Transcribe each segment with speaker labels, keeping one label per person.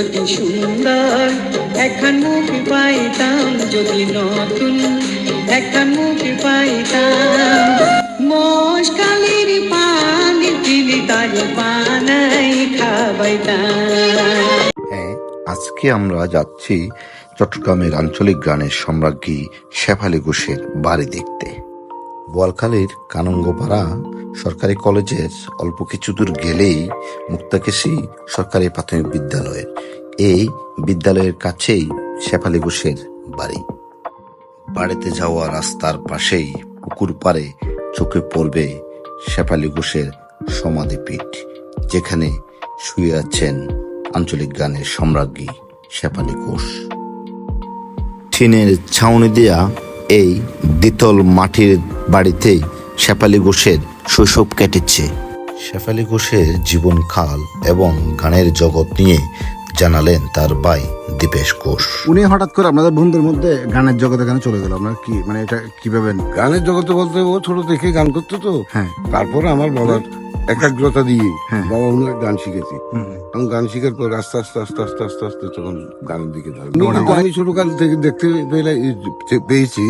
Speaker 1: যদি সুন্দর এখন মুখ পাইতাম, যদি নতুন এখন মুখ পাইতাম। মশকালের পানি দিলি তার পানাই খাবাইতাম
Speaker 2: হ্যাঁ আজকে আমরা যাচ্ছি চট্টগ্রামের আঞ্চলিক গানের সম্রাজ্ঞী শেফালি ঘোষের বাড়ি দেখতে। বোয়ালখালীর কানঙ্গপাড়া সরকারি কলেজের অল্প কিছু দূর গেলেই মুক্তাকেশী সরকারি প্রাথমিক বিদ্যালয়ের। এই বিদ্যালয়ের কাছেই শেফালি ঘোষের বাড়ি। বাড়িতে যাওয়া রাস্তার পাশেই পুকুর পাড়ে চোখে পড়বে শেফালি ঘোষের সমাধিপীঠ, যেখানে শুয়ে আছেন আঞ্চলিক গানের সম্রাজ্ঞী শেফালি ঘোষ। টিনের ছাউনি দেয়া এই দ্বিতল মাটির বাড়িতেই শেফালি ঘোষের শৈশব কেটেছে। শেফালি ঘোষের জীবনকাল এবং গানের জগৎ নিয়ে জানালেন তার ভাই দীপেশ ঘোষ।
Speaker 3: উনি হঠাৎ করে আপনাদের বন্ধুর মধ্যে গানের জগতে কেন চলে গেল। আপনার কি মানে এটা কীভাবে
Speaker 4: গানের জগতে বলতে ও ছোট থেকে গান করতো তো।
Speaker 3: হ্যাঁ।
Speaker 4: তারপরে আমার বাবার একাগ্রতা দিয়ে
Speaker 3: হ্যাঁ।
Speaker 4: বাবা উনি গান শিখেছি। আমি গান শিখার পর আস্তে আস্তে আস্তে আস্তে আস্তে আস্তে তখন গানের দিকে আমি ছোটকাল থেকে দেখতে পেয়েছি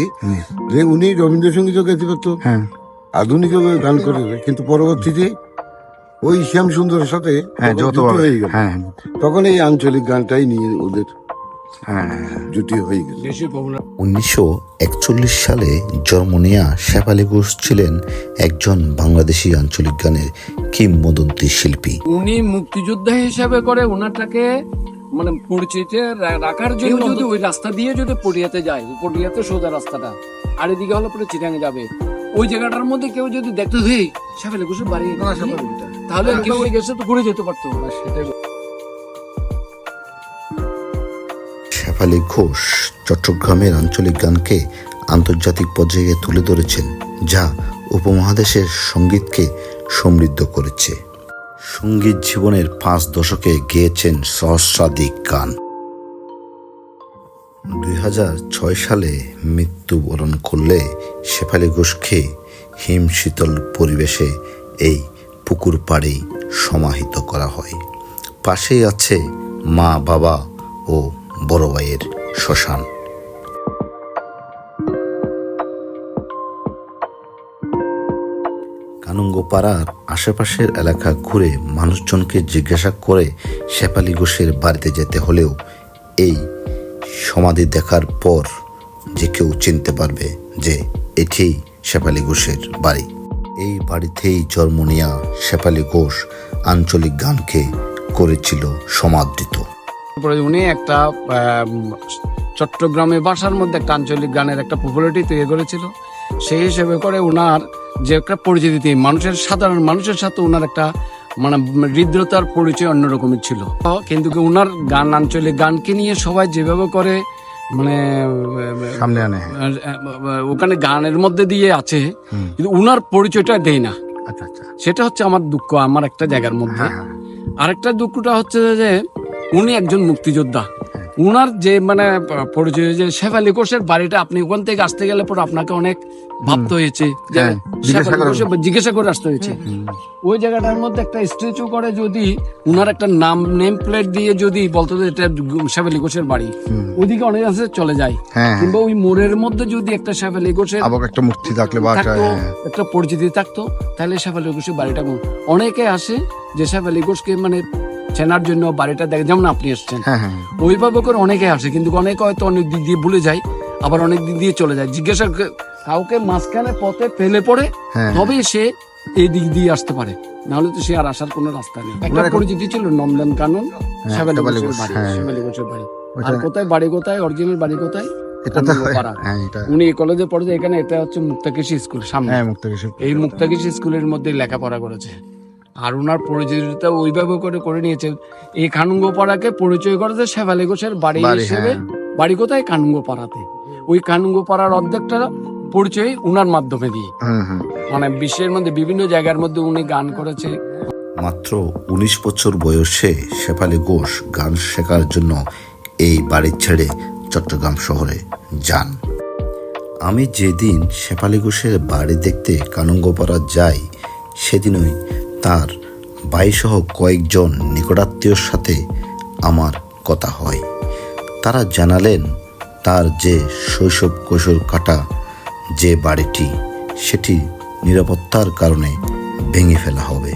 Speaker 4: যে উনি রবীন্দ্রসঙ্গীতও গাইতে পারতো।
Speaker 3: হ্যাঁ।
Speaker 4: আধুনিক গান করে কিন্তু পরবর্তীতে ওই শ্যাম সুন্দরের সাথে
Speaker 3: হ্যাঁ
Speaker 4: তখন হ্যাঁ এই আঞ্চলিক গানটাই নিয়ে ওদের জুটি হয়ে গেল
Speaker 2: উনিশশো একচল্লিশ সালে জন্ম নেয়া শেফালি ঘোষ ছিলেন একজন বাংলাদেশি আঞ্চলিক গানের কিংবদন্তি শিল্পী।
Speaker 5: উনি মুক্তিযোদ্ধা হিসাবে করে ওনাটাকে মানে পরিচিতি রাখার জন্য যদি ওই রাস্তা দিয়ে যদি পটিয়াতে যায় পটিয়াতে সোজা রাস্তাটা। আর এদিকে হলো পরে চিটাঙে যাবে। ওই জায়গাটার মধ্যে কেউ যদি দেখতো হে সাফেলে ঘুষে বাড়ি তাহলে কেউ ওই গেছে তো ঘুরে যেতে পারতো।
Speaker 2: শেফালি ঘোষ চট্টগ্রামের আঞ্চলিক গানকে আন্তর্জাতিক পর্যায়ে তুলে ধরেছেন, যা উপমহাদেশের সঙ্গীতকে সমৃদ্ধ করেছে। সংগীত জীবনের পাঁচ দশকে গেয়েছেন সহস্রাধিক গান। দুই সালে মৃত্যুবরণ করলে শেফালি ঘোষকে হিম শীতল পরিবেশে এই পুকুর পাড়েই সমাহিত করা হয়। পাশেই আছে মা, বাবা ও বড় ভাইয়ের শ্মশান। কানুঙ্গপাড়ার আশেপাশের এলাকা ঘুরে মানুষজনকে জিজ্ঞাসা করে শেফালি ঘোষের বাড়িতে যেতে হলেও এই সমাধি দেখার পর যে কেউ চিনতে পারবে যে এটি শেফালি ঘোষের বাড়ি। এই বাড়িতেই জন্ম নেয়া শেফালি ঘোষ আঞ্চলিক গানকে করেছিল সমাদৃত।
Speaker 5: তারপরে উনি একটা চট্টগ্রামে বাসার মধ্যে একটা আঞ্চলিক গানের একটা পপুলারিটি তৈরি করেছিল। সেই হিসেবে করে ওনার যে একটা পরিচিতি মানুষের সাধারণ মানুষের সাথে ওনার একটা মানে হৃদ্রতার পরিচয় অন্যরকমের ছিল। কিন্তু কি ওনার গান আঞ্চলিক গানকে নিয়ে সবাই যেভাবে করে মানে
Speaker 3: সামনে আনে।
Speaker 5: ওখানে গানের মধ্যে দিয়ে আছে কিন্তু ওনার পরিচয়টা দেয় না।
Speaker 3: আচ্ছা আচ্ছা।
Speaker 5: সেটা হচ্ছে আমার দুঃখ আমার একটা জায়গার মধ্যে।
Speaker 3: হ্যাঁ হ্যাঁ।
Speaker 5: আরেকটা দুঃখটা হচ্ছে যে উনি একজন মুক্তিযোদ্ধা। উনার যে মানে পরিচয় যে শেফালি কোষের বাড়িটা আপনি ওখান থেকে আসতে গেলে পর আপনাকে অনেক ভাবতে হয়েছে
Speaker 3: হ্যাঁ, জিজ্ঞাসা করে-
Speaker 5: কোষের- আসতে হয়েছে। ওই জায়গাটার মধ্যে একটা স্ট্যাচু করে যদি উনার একটা নাম নেম প্লেট দিয়ে যদি বলতো যে এটা শেফালি কোষের বাড়ি ওইদিকে অনেক আছে চলে যায়।
Speaker 3: হ্যাঁ,
Speaker 5: কিংবা ওই মোড়ের মধ্যে যদি একটা শেফালি কোষের
Speaker 3: আবার একটা মূর্তি থাকলে একটা হ্যাঁ।
Speaker 5: একটা পরিচিতি থাকতো তাহলে শেফালি ঘোষের বাড়িটা অনেকে আসে যে শেফালি ঘোষকে মানে চেনার জন্য বাড়িটা দেখে যেমন আপনি এসছেন।
Speaker 3: হ্যাঁ হ্যাঁ
Speaker 5: ওইভাবে করে অনেকে আসে কিন্তু অনেকে হয়তো অনেক দিক দিয়ে ভুলে যায় আবার অনেক দিক দিয়ে চলে যায়। জিজ্ঞাসা কাউকে মাঝখানে পথে ফেলে পড়ে
Speaker 3: হ্যাঁ।
Speaker 5: তবে সে এই দিক দিয়ে আসতে পারে। নাহলে তো সে আর আসার কোনো রাস্তা নেই। একটা পরিচিতি ছিল নন্দন কানন বাড়ি
Speaker 3: হ্যাঁ।
Speaker 5: আর কোথায় বাড়ি কোথায় অরিজিনাল বাড়ি কোথায়।
Speaker 3: হ্যাঁ
Speaker 5: উনি এই কলেজে পড়েছে এখানে এটা হচ্ছে মুক্তাকেশী স্কুল সামনে।
Speaker 3: হ্যাঁ
Speaker 5: এই মুক্তাকিশ স্কুলের মধ্যে লেখাপড়া করেছে। আর ওনার পরিচিতিটা ওইভাবে করে করে নিয়েছে। এই কানুঙ্গ পাড়াকে পরিচয় করেছে শেফালি ঘোষের বাড়ি হিসেবে
Speaker 3: হ্যাঁ।
Speaker 5: বাড়ি কোথায়? কানুঙ্গ পাড়াতে ওই কানুঙ্গ পাড়ার অর্ধেকটা পরিচয় উনার মাধ্যমে দিয়ে। মানে বিশ্বের মধ্যে বিভিন্ন জায়গার মধ্যে উনি গান করেছে।
Speaker 2: মাত্র উনিশ বছর বয়সে শেফালি ঘোষ গান শেখার জন্য এই বাড়ি ছেড়ে চট্টগ্রাম শহরে যান। আমি যেদিন শেফালি ঘোষের বাড়ি দেখতে কানুঙ্গপাড়া যাই সেদিনই তার ভাইসহ কয়েকজন নিকটাত্মীয়র সাথে আমার কথা হয়। তারা জানালেন, তার যে শৈশব কৈশোর কাটা যে বাড়িটি, সেটি নিরাপত্তার কারণে ভেঙে ফেলা হবে।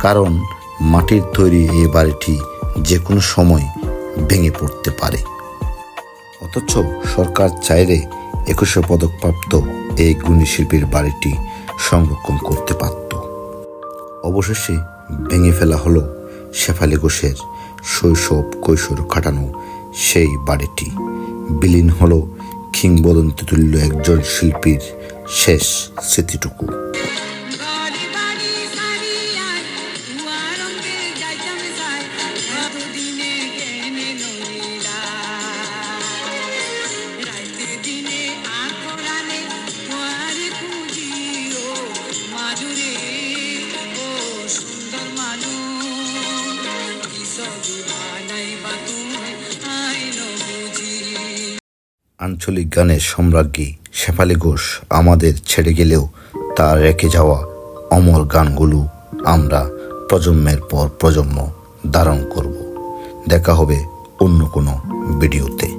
Speaker 2: কারণ মাটির তৈরি এই বাড়িটি যে কোনো সময় ভেঙে পড়তে পারে। অথচ সরকার চাইলে একুশে পদকপ্রাপ্ত এই গুণী শিল্পীর বাড়িটি সংরক্ষণ করতে পারত। অবশেষে ভেঙে ফেলা হলো শেফালি ঘোষের শৈশব কৈশোর কাটানো সেই বাড়িটি। বিলীন হলো কিংবদন্তি তুল্য একজন শিল্পীর শেষ স্মৃতিটুকু। আঞ্চলিক গানের সম্রাজ্ঞী শেফালি ঘোষ আমাদের ছেড়ে গেলেও তার রেখে যাওয়া অমর গানগুলো আমরা প্রজন্মের পর প্রজন্ম ধারণ করব। দেখা হবে অন্য কোনো ভিডিওতে।